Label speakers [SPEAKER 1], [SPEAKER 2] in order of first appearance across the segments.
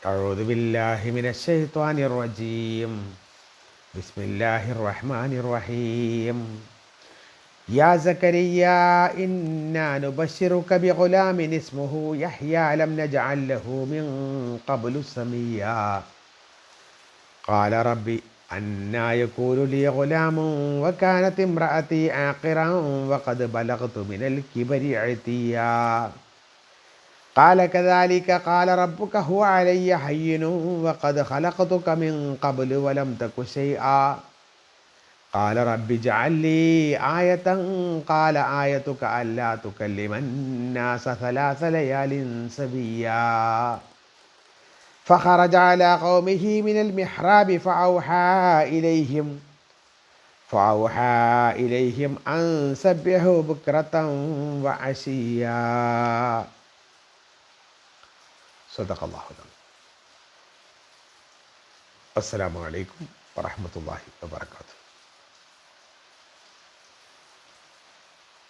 [SPEAKER 1] أعوذ بالله من الشيطان الرجيم. بسم الله الرحمن الرحيم. يا زكريا إنا نبشرك بغلام اسمه يحيى لم نجعل له من قبل سميا. قال ربي أنا يكون لي غلام وكانت امرأتي عاقرا وقد بلغت من الكبر عتيا. قال كذلك قال ربك هو علي حين وقد خلقتك من قبل ولم تك شيئا. قال رب اجعل لي آية. قال آيتك ألا تكلم الناس ثلاث ليال سبيا. فخرج على قومه من المحراب فأوحى إليهم فأوحى إليهم أن سبحوا بكرة وعشيا. صدق الله العظيم السلام عليكم ورحمة الله وبركاته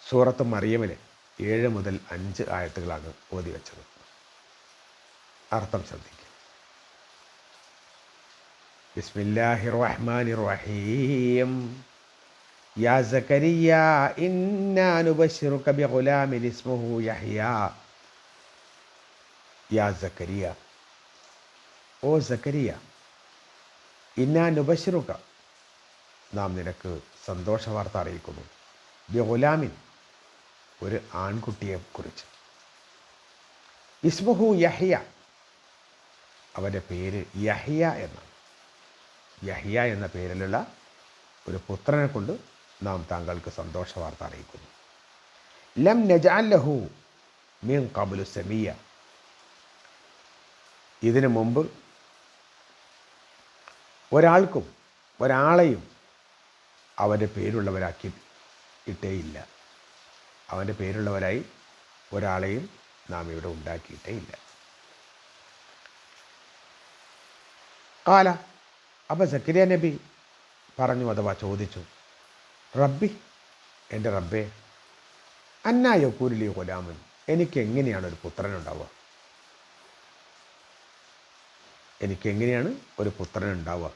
[SPEAKER 1] സൂറത്ത് മറിയമിലെ ഏഴ് മുതൽ അഞ്ച് ആയത്തുകളാണ് ഓതി വെച്ചത് അർത്ഥം ശ്രദ്ധിക്കുക ബിസ്മില്ലാഹി റഹ്മാനി റഹീം يا زكريا إنا نبشرك بغلام اسمه يحيى യാ സക്കരിയ ഓ സക്കരിയ ഇന്നാ نبشرك നാം നിനക്ക് സന്തോഷ വാർത്ത അറിയിക്കുന്നു. ബിഗുലാമിൻ ഒരു ആൺകുട്ടിയെക്കുറിച്ച് ഇസ്മുഹു യഹിയ അവന്റെ പേര് യഹിയ എന്നാണ്. യഹിയ എന്ന പേരിലുള്ള ഒരു പുത്രനെ കൊണ്ട് നാം താങ്കൾക്ക് സന്തോഷ വാർത്ത അറിയിക്കുന്നു. ലം നജാൻ ലഹു മീൻ കബുലു സെമിയ. ഇതിനു മുമ്പ് ഒരാൾക്കും ഒരാളെയും അവന്റെ പേരുള്ളവരാക്കി ഇട്ടേയില്ല. അവന്റെ പേരുള്ളവരായി ഒരാളെയും നാം ഇവിടെ ഉണ്ടാക്കിയിട്ടേ ഇല്ല കാല അപ്പം സക്കരിയ നബി പറഞ്ഞു അഥവാ ചോദിച്ചു റബ്ബി എന്റെ റബ്ബേ അന്നായോ കുരുലി കൊലാമൻ എനിക്ക് എങ്ങനെയാണ് ഒരു പുത്രനുണ്ടാവുക? എനിക്ക് എങ്ങനെയാണ് ഒരു പുത്രൻ ഉണ്ടാവുക?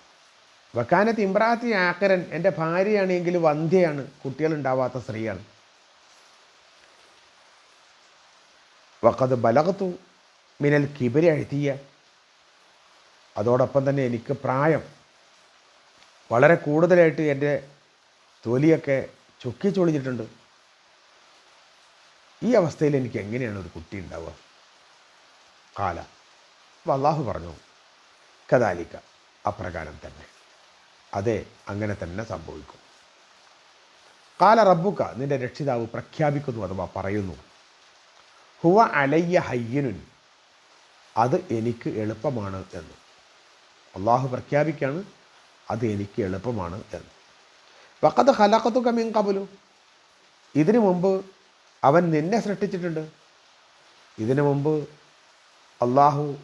[SPEAKER 1] വക്കാനത്ത് ഇമ്രാത്തി ആക്കരൻ എന്റെ ഭാര്യയാണെങ്കിൽ വന്ധ്യയാണ് കുട്ടികളുണ്ടാവാത്ത സ്ത്രീയാണ്. വക്കത് ബലകത്തു മിനൽ കിബരി അഴുത്തിയ അതോടൊപ്പം തന്നെ എനിക്ക് പ്രായം. വളരെ കൂടുതലായിട്ട് എന്റെ തൊലിയൊക്കെ ചുക്കി ചൊളിഞ്ഞിട്ടുണ്ട്. ഈ അവസ്ഥയിൽ എനിക്ക് എങ്ങനെയാണ് ഒരു കുട്ടി ഉണ്ടാവുക? കാല. അപ്പോൾ അള്ളാഹു പറഞ്ഞു കദാലിക്ക അപ്രകാരം തന്നെ. അതെ അങ്ങനെ തന്നെ സംഭവിക്കും. കാല റബ്ബുക്ക നിന്റെ രക്ഷിതാവ് പ്രഖ്യാപിക്കുന്നു അഥവാ പറയുന്നു ഹുവ അലയ്യ ഹയ്യനുൻ അത് എനിക്ക് എളുപ്പമാണ് എന്ന്. അള്ളാഹു പ്രഖ്യാപിക്കാണ് അത് എനിക്ക് എളുപ്പമാണ് എന്ന്. വക്കത്ത് ഹലാക്കത്തു കമ്മിൻ കബുലു ഇതിനു മുമ്പ് അവൻ നിന്നെ സൃഷ്ടിച്ചിട്ടുണ്ട്. ഇതിനു മുമ്പ് അള്ളാഹു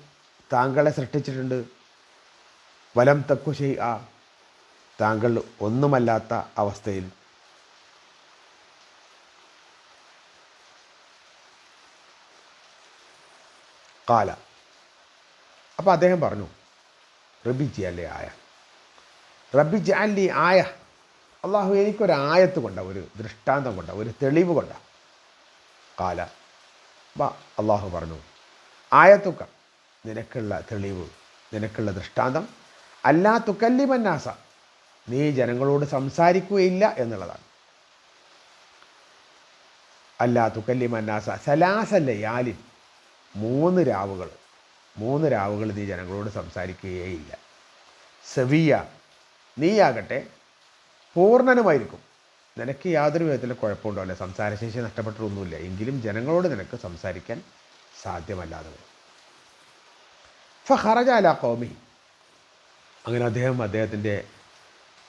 [SPEAKER 1] താങ്കളെ സൃഷ്ടിച്ചിട്ടുണ്ട്. വലം തക്കു ചെയ് ആ. താങ്കൾ ഒന്നുമല്ലാത്ത അവസ്ഥയിൽ. കാല. അപ്പോൾ അദ്ദേഹം പറഞ്ഞു റബി ജിയാലി ആയ? റബി ജാലി ആയ. അള്ളാഹു എനിക്കൊരു ആയത്ത് കൊണ്ട ഒരു ദൃഷ്ടാന്തം കൊണ്ട ഒരു തെളിവ് കൊണ്ട. കാല. അള്ളാഹു പറഞ്ഞു ആയത്തുക്ക നിനക്കുള്ള തെളിവ് നിനക്കുള്ള ദൃഷ്ടാന്തം അല്ലാ തുക്കല്ലിമന്നാസ നീ ജനങ്ങളോട് സംസാരിക്കുകയില്ല എന്നുള്ളതാണ്. അല്ലാ തുക്കല്ലിമന്നാസ സലാസല്ലയാലിൻ മൂന്ന് രാവുകൾ. മൂന്ന് രാവുകൾ നീ ജനങ്ങളോട് സംസാരിക്കുകയേയില്ല. സെവിയ നീയാകട്ടെ പൂർണനുമായിരിക്കും. നിനക്ക് യാതൊരു വിധത്തിലും കുഴപ്പമുണ്ടാവില്ല. സംസാരശേഷി നഷ്ടപ്പെട്ടിട്ടൊന്നുമില്ല എങ്കിലും ജനങ്ങളോട് നിനക്ക് സംസാരിക്കാൻ സാധ്യമല്ലാതെ വരും. ഫഹറജ അല കോമി അങ്ങനെ അദ്ദേഹം അദ്ദേഹത്തിന്റെ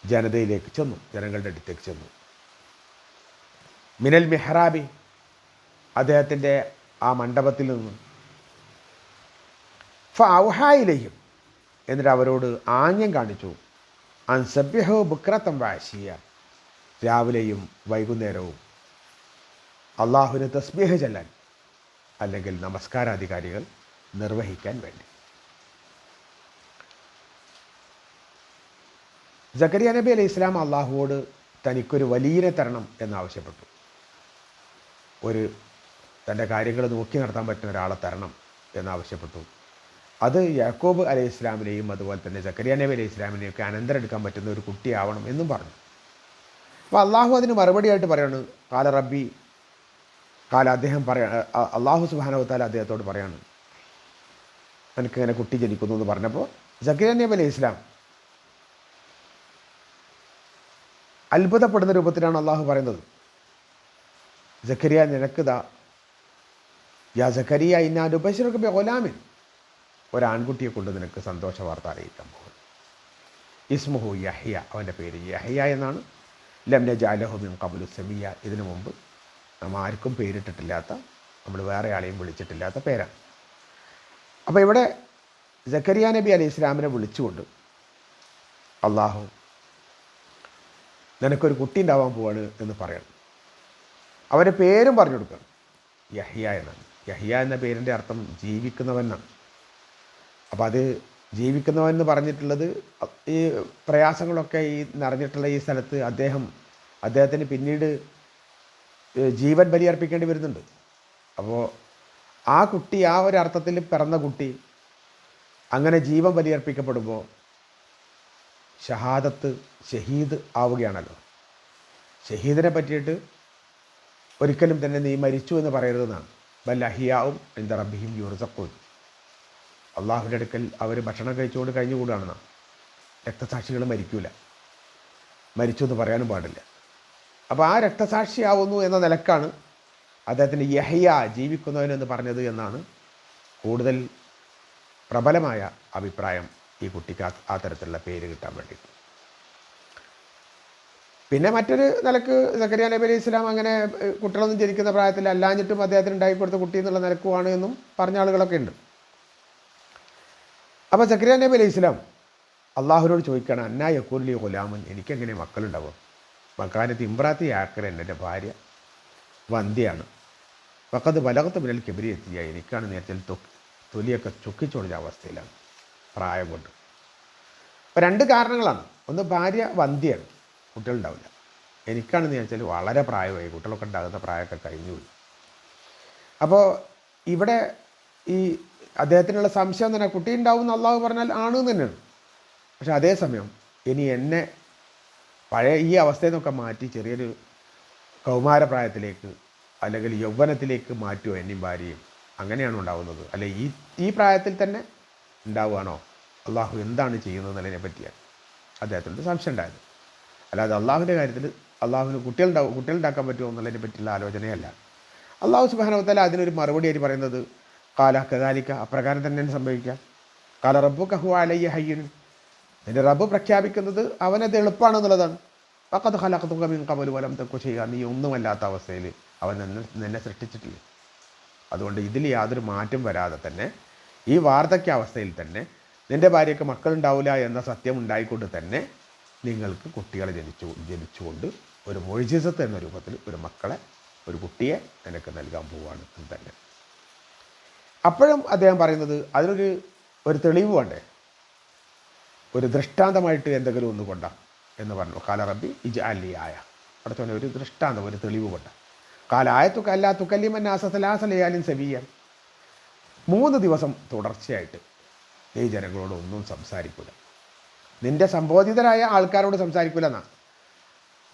[SPEAKER 1] ജനതയിലേക്ക് ചെന്നു ജനങ്ങളുടെ അടുത്തേക്ക് ചെന്നു. മിനൽ മെഹ്റാബി അദ്ദേഹത്തിന്റെ ആ മണ്ഡപത്തിൽ നിന്ന് ഫൗഹായിലെയും എന്നിട്ട് അവരോട് ആംഗ്യം കാണിച്ചു. അൻസബ്യഹോ ബുക്രത്തം വാശിയ രാവിലെയും വൈകുന്നേരവും അള്ളാഹുവിന് തസ്ബീഹ ചെല്ലാൻ അല്ലെങ്കിൽ നമസ്കാരാധികാരികൾ നിർവഹിക്കാൻ വേണ്ടി. ജക്കരിയ നബി അലൈഹി ഇസ്ലാം അള്ളാഹുവോട് തനിക്കൊരു വലിയനെ തരണം എന്നാവശ്യപ്പെട്ടു. ഒരു തന്റെ കാര്യങ്ങൾ നോക്കി നടത്താൻ പറ്റുന്ന ഒരാളെ തരണം എന്നാവശ്യപ്പെട്ടു. അത് യാക്കോബ് അലൈഹി ഇസ്ലാമിനെയും അതുപോലെ തന്നെ ജക്കരിയ നബി അലൈഹി ഇസ്ലാമിനെയും ഒക്കെ അനന്തരം എടുക്കാൻ പറ്റുന്ന ഒരു കുട്ടിയാവണം എന്നും പറഞ്ഞു. അപ്പോൾ അള്ളാഹു അതിന് മറുപടിയായിട്ട് പറയാണ്. കാല റബ്ബി കാല അദ്ദേഹം പറയ അള്ളാഹു സുബാനവത്താൽ അദ്ദേഹത്തോട് പറയാണ്. എനിക്കിങ്ങനെ കുട്ടി ജനിക്കുന്നു എന്ന് പറഞ്ഞപ്പോൾ ജക്കരിയ നബി അലൈഹി ഇസ്ലാം അത്ഭുതപ്പെടുന്ന രൂപത്തിലാണ് അള്ളാഹു പറയുന്നത്. ജക്കരിയ നിനക്കിതാ യാ ജക്കരിയ ഇന്നാൻ ഉപശിറക്ക് ഒലാമിൻ ഒരാൺകുട്ടിയെ കൊണ്ട് നിനക്ക് സന്തോഷ വാർത്ത അറിയിക്കാൻ പോകുന്നു. ഇസ്മുഹു യഹ്യ അവന്റെ പേര് യഹ്യ എന്നാണ്. ലംന ജാലഹു മിൻ കബുലു സെമിയ ഇതിനു മുമ്പ് നമ്മൾ ആർക്കും പേരിട്ടിട്ടില്ലാത്ത നമ്മൾ വേറെ ആളെയും വിളിച്ചിട്ടില്ലാത്ത പേരാണ്. അപ്പോൾ ഇവിടെ ജക്കരിയ നബി അലി ഇസ്ലാമിനെ വിളിച്ചുകൊണ്ട് അള്ളാഹു നിനക്കൊരു കുട്ടി ഉണ്ടാവാൻ പോവാണ് എന്ന് പറയണം. അവന്റെ പേരും പറഞ്ഞു കൊടുക്കണം. യഹിയ എന്നാണ്. യഹിയ എന്ന പേരിന്റെ അർത്ഥം ജീവിക്കുന്നവൻ എന്നാണ് അപ്പോൾ അത് ജീവിക്കുന്നവൻ എന്ന് പറഞ്ഞിട്ടുള്ളത് ഈ പ്രയാസങ്ങളൊക്കെ ഈ നിറഞ്ഞിട്ടുള്ള ഈ സ്ഥലത്ത് അദ്ദേഹം അദ്ദേഹത്തിന് പിന്നീട് ജീവൻ ബലിയർപ്പിക്കേണ്ടി വരുന്നുണ്ട്. അപ്പോൾ ആ കുട്ടി ആ ഒരു അർത്ഥത്തിൽ പിറന്ന കുട്ടി അങ്ങനെ ജീവൻ ബലിയർപ്പിക്കപ്പെടുമ്പോൾ ഷഹാദത്ത് ഷഹീദ് ആവുകയാണല്ലോ. ഷഹീദിനെ പറ്റിയിട്ട് ഒരിക്കലും തന്നെ നീ മരിച്ചു എന്ന് പറയരുതെന്നാണ്. ബൽ അഹിയാവും എന്താ റബ്ബിഹിം യൂർസക്കൂൻ അള്ളാഹുവിന്റെ അടുക്കൽ അവർ ഭക്ഷണം കഴിച്ചുകൊണ്ട് കഴിഞ്ഞുകൂടാണെന്നാണ് രക്തസാക്ഷികൾ മരിക്കൂല. മരിച്ചു എന്ന് പറയാനും പാടില്ല. അപ്പോൾ ആ രക്തസാക്ഷിയാവുന്നു എന്ന നിലക്കാണ് അദ്ദേഹത്തിന് യഹയ ജീവിക്കുന്നവനെന്ന് പറഞ്ഞത് എന്നാണ് കൂടുതൽ പ്രബലമായ അഭിപ്രായം. ഈ കുട്ടിക്ക് ആ- തരത്തിലുള്ള പേര് കിട്ടാൻ വേണ്ടിയിട്ട് പിന്നെ മറ്റൊരു നിലയ്ക്ക് സക്കരിയ നബി അലൈഹി ഇസ്ലാം അങ്ങനെ കുട്ടികളൊന്നും ജനിക്കുന്ന പ്രായത്തിൽ അല്ലാഞ്ഞിട്ടും അദ്ദേഹത്തിന് ഉണ്ടാക്കി കൊടുത്ത കുട്ടി എന്നുള്ള നിലക്കുമാണ് എന്നും പറഞ്ഞ ആളുകളൊക്കെ ഉണ്ട്. അപ്പോൾ സക്കരിയ നബി അലൈഹി ഇസ്ലാം അള്ളാഹുനോട് ചോദിക്കുകയാണ് അന്നാ യക്കൂലി ഗുലാമൻ? എനിക്കെങ്ങനെ മക്കളുണ്ടാവും? മക്കാനത്ത് ഇമ്രാത്തി ആക്കര എന്റെ ഭാര്യ വന്ധ്യയാണ് പക്കത്ത് വലകത്ത് മുന്നിൽ കെബരി എത്തിയ. എനിക്കാണ് നേരത്തെ തൊലിയൊക്കെ ചുക്കിച്ചൊടിഞ്ഞ അവസ്ഥയിലാണ്. പ്രായം കൊണ്ട് അപ്പോൾ രണ്ട് കാരണങ്ങളാണ്. ഒന്ന് ഭാര്യ വന്ധ്യയാണ് കുട്ടികളുണ്ടാവില്ല. എനിക്കാണെന്ന് വെച്ചാൽ വളരെ പ്രായമായി. കുട്ടികളൊക്കെ ഉണ്ടാകുന്ന പ്രായമൊക്കെ കഴിഞ്ഞു അപ്പോൾ ഇവിടെ ഈ അദ്ദേഹത്തിനുള്ള സംശയം തന്നെ കുട്ടി ഉണ്ടാവും എന്ന് അള്ളാഹു പറഞ്ഞാൽ ആണ് തന്നെയാണ്. പക്ഷെ അതേസമയം ഇനി എന്നെ പഴയ ഈ അവസ്ഥയിൽ നിന്നൊക്കെ മാറ്റി ചെറിയൊരു കൗമാരപ്രായത്തിലേക്ക് അല്ലെങ്കിൽ യൗവനത്തിലേക്ക് മാറ്റുമോ എന്നെയും ഭാര്യയും അങ്ങനെയാണ് ഉണ്ടാവുന്നത്. അല്ലെ ഈ ഈ പ്രായത്തിൽ തന്നെ ഉണ്ടാവുകയാണോ? അള്ളാഹു എന്താണ് ചെയ്യുന്നത് എന്നതിനെ പറ്റിയാണ് അദ്ദേഹത്തിന്റെ സംശയം ഉണ്ടായത് അല്ലാതെ അള്ളാഹുവിന്റെ കാര്യത്തിൽ അള്ളാഹുവിന് കുട്ടികളുണ്ടാവും കുട്ടികളുണ്ടാക്കാൻ പറ്റുമോ എന്നുള്ളതിനെ പറ്റിയുള്ള ആലോചനയല്ല. അള്ളാഹു സുബാനവത്തല അതിനൊരു ആയി പറയുന്നത് കാല കദാലിക്ക അപ്രകാരം തന്നെ സംഭവിക്കാം കാല റബ്ബു കഹു അലയ്യ ഹയ്യൻ നിന്റെ റബ്ബ് പ്രഖ്യാപിക്കുന്നത് അവനത് എളുപ്പമാണെന്നുള്ളതാണ് പക്കത്ത് ഹലാക്കത്തുക മീൻ കമലു വലം തെക്കു ചെയ്യുക നീ ഒന്നുമല്ലാത്ത അവസ്ഥയിൽ അവൻ നിന്നെ നിന്നെ സൃഷ്ടിച്ചിട്ടില്ല. അതുകൊണ്ട് ഇതിൽ യാതൊരു മാറ്റം വരാതെ തന്നെ ഈ വാർദ്ധക്യ അവസ്ഥയിൽ തന്നെ നിന്റെ ഭാര്യയ്ക്ക് മക്കളുണ്ടാവില്ല എന്ന സത്യം ഉണ്ടായിക്കൊണ്ട് തന്നെ നിങ്ങൾക്ക് കുട്ടികളെ ജനിച്ചു ജനിച്ചുകൊണ്ട് ഒരു മൊഴിജിസത്ത് എന്ന രൂപത്തിൽ ഒരു മക്കളെ ഒരു കുട്ടിയെ നിനക്ക് നൽകാൻ പോവുകയാണ് എന്ന് തന്നെ. അപ്പോഴും അദ്ദേഹം പറയുന്നത് അതിനൊരു ഒരു തെളിവ് വേണ്ടേ? ഒരു ദൃഷ്ടാന്തമായിട്ട് എന്തെങ്കിലും ഒന്ന് കൊണ്ട എന്ന് പറഞ്ഞു. കാല റബ്ബി ഇജ് ആയ. അടുത്തവനെ ഒരു ദൃഷ്ടാന്തം ഒരു തെളിവ് കൊണ്ട. കാലായ അല്ലാ തുക്കല്ലിമൻ ആസലാസലയാലും സെവിയാൻ മൂന്ന് ദിവസം തുടർച്ചയായിട്ട്. ഈ ജനങ്ങളോട് ഒന്നും സംസാരിക്കില്ല നിന്റെ സംബോധിതരായ ആൾക്കാരോട് സംസാരിക്കില്ല എന്നാ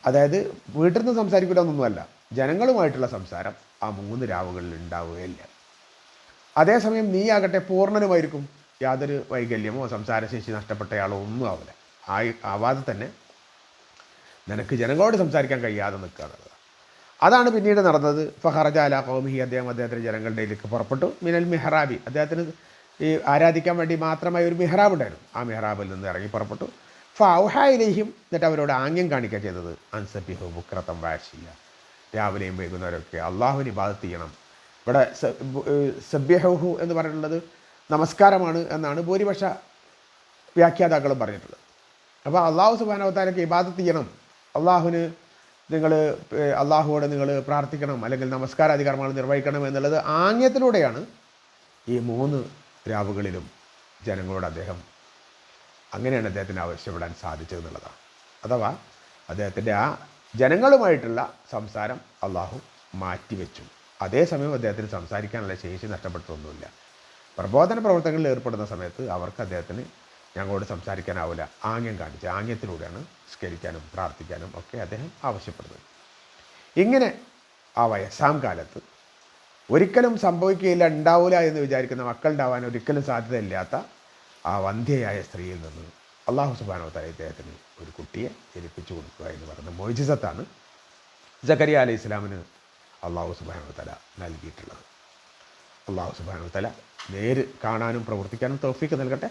[SPEAKER 1] അതായത് വീട്ടിൽ നിന്ന് സംസാരിക്കില്ല എന്നൊന്നുമല്ല ജനങ്ങളുമായിട്ടുള്ള സംസാരം ആ മൂന്ന് രാവുകളിൽ ഉണ്ടാവുകയില്ല. അതേസമയം നീ നീയാകട്ടെ പൂർണനുമായിരിക്കും. യാതൊരു വൈകല്യമോ സംസാരശേഷി നഷ്ടപ്പെട്ടയാളോ ഒന്നും ആവില്ല ആയി ആവാതെ തന്നെ നിനക്ക് ജനങ്ങളോട് സംസാരിക്കാൻ കഴിയാതെ നിൽക്കുക അതാണ് പിന്നീട് നടന്നത്. ഫഹറജ അല കൗമിഹി അദ്ദേഹം അദ്ദേഹത്തിന്റെ ജനങ്ങളുടെ ഇതിലേക്ക് പുറപ്പെട്ടു. മിനൽ മെഹ്റാബി. അദ്ദേഹത്തിന് ഈ ആരാധിക്കാൻ വേണ്ടി മാത്രമായി ഒരു മെഹ്റാബ് ഉണ്ടായിരുന്നു. ആ മെഹ്റാബിൽ നിന്ന് ഇറങ്ങി പുറപ്പെട്ടു. ഫൗഹായിലേയും എന്നിട്ട് അവരോട് ആംഗ്യം കാണിക്കുക ചെയ്തത് അൻസബിഹു ബുക്രത്തം വാഷിയ രാവിലെയും വൈകുന്നേരമൊക്കെ അള്ളാഹുവിന് ഇബാദത്ത് ചെയ്യണം. ഇവിടെ സബ്യഹു എന്ന് പറഞ്ഞിട്ടുള്ളത് നമസ്കാരമാണ് എന്നാണ് ഭൂരിപക്ഷ വ്യാഖ്യാതാക്കളും പറഞ്ഞിട്ടുള്ളത്. അപ്പോൾ അള്ളാഹു സുബാനവത്താലൊക്കെ ഇബാദത്ത് ചെയ്യണം. അള്ളാഹുവിന് നിങ്ങൾ അള്ളാഹുവോട് നിങ്ങൾ പ്രാർത്ഥിക്കണം അല്ലെങ്കിൽ നമസ്കാരാധികർമ്മങ്ങൾ നിർവഹിക്കണം എന്നുള്ളത് ആംഗ്യത്തിലൂടെയാണ് ഈ മൂന്ന് രാവുകളിലും ജനങ്ങളോട് അദ്ദേഹം അങ്ങനെയാണ് അദ്ദേഹത്തിന് ആവശ്യപ്പെടാൻ സാധിച്ചതെന്നുള്ളതാണ്. അഥവാ അദ്ദേഹത്തിന്റെ ആ ജനങ്ങളുമായിട്ടുള്ള സംസാരം അള്ളാഹു മാറ്റിവെച്ചു. അതേസമയം അദ്ദേഹത്തിന് സംസാരിക്കാനുള്ള ശേഷി നഷ്ടപ്പെട്ടൊന്നുമില്ല പ്രബോധന പ്രവർത്തനങ്ങളിൽ ഏർപ്പെടുന്ന സമയത്ത് അവർക്ക് അദ്ദേഹത്തിന് ഞങ്ങളോട് സംസാരിക്കാനാവില്ല. ആംഗ്യം കാണിച്ച് ആംഗ്യത്തിലൂടെയാണ് സ്കരിക്കാനും പ്രാർത്ഥിക്കാനും ഒക്കെ അദ്ദേഹം ആവശ്യപ്പെടുന്നത്. ഇങ്ങനെ ആ വയസ്സാം കാലത്ത് ഒരിക്കലും സംഭവിക്കുകയില്ല ഉണ്ടാവില്ല എന്ന് വിചാരിക്കുന്ന മക്കളുണ്ടാവാൻ ഒരിക്കലും സാധ്യതയില്ലാത്ത ആ വന്ധ്യയായ സ്ത്രീയിൽ നിന്ന് അള്ളാഹു സുബാനോ തല ഇദ്ദേഹത്തിന് ഒരു കുട്ടിയെ ജനിപ്പിച്ചു കൊടുക്കുക എന്ന് പറയുന്ന മൊയ്ജിസത്താണ് ജക്കരിയ അലൈഹി ഇസ്ലാമിന് അള്ളാഹു സുബാനോ തല നൽകിയിട്ടുള്ളത്. അള്ളാഹു സുബാനോ തല നേര് കാണാനും പ്രവർത്തിക്കാനും തോഫിക്ക് നൽകട്ടെ.